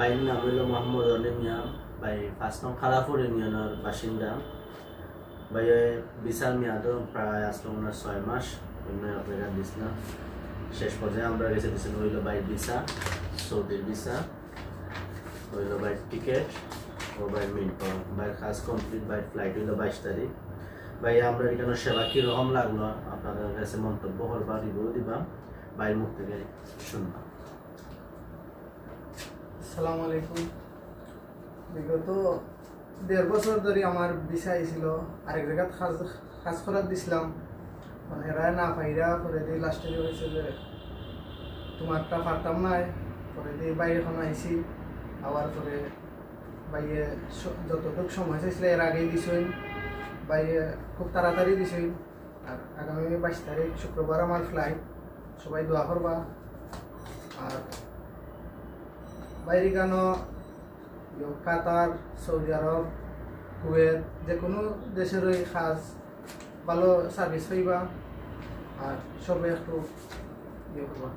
বাইর নাম হইল মোহাম্মদ অলি মিয়া। বাই পাঁচ নং খালাপুর ইউনিয়নের বাসিন্দা। বাই বিশাল মেয়াদও প্রায় আসলো ওনার ছয় মাস। অন্য অপেক্ষা দিস না। শেষ পর্যায়ে আমরা গেছে দিয়েছেন হইল বাই ভিসা সৌদির ভিসা হইল বাই টিকিট ও বাই মিন বাই কাজ কমপ্লিট বাই ফ্লাইট হইল বাইশ তারিখ। ভাই, আমরা এখানে সেবা কীরকম লাগল? আপনাদের কাছে মন্তব্য করবা রিভিউ দিবা। বাইর মুখ থেকে শুনবা। আসসালামু আলাইকুম। বিগত দেড় বছর ধরে আমার বিষয় ছিল, আরেক জায়গাত কাজ কাজ করার দিছিলাম। মানে এরা না পাইরা পরে দিয়ে লাস্টে হয়েছে যে, তোমারটা পারতাম নাই পরে দিয়ে বাইরে এখন আইসি আবার পরে বাইরে যতটুকু সময় চাইছিল এর আগেই দিছই বাইরে খুব তাড়াতাড়ি দিছই আর আগামী বাইশ তারিখ শুক্রবার আমার ফ্লাইট সবাই দোয়া করবা। আর বাইরে কেন কাতার, সৌদি আরব, কুয়েত যে কোনো দেশেরই কাজ ভালো সার্ভিস পাইবা আর সবে একটু ইয়ে করবা।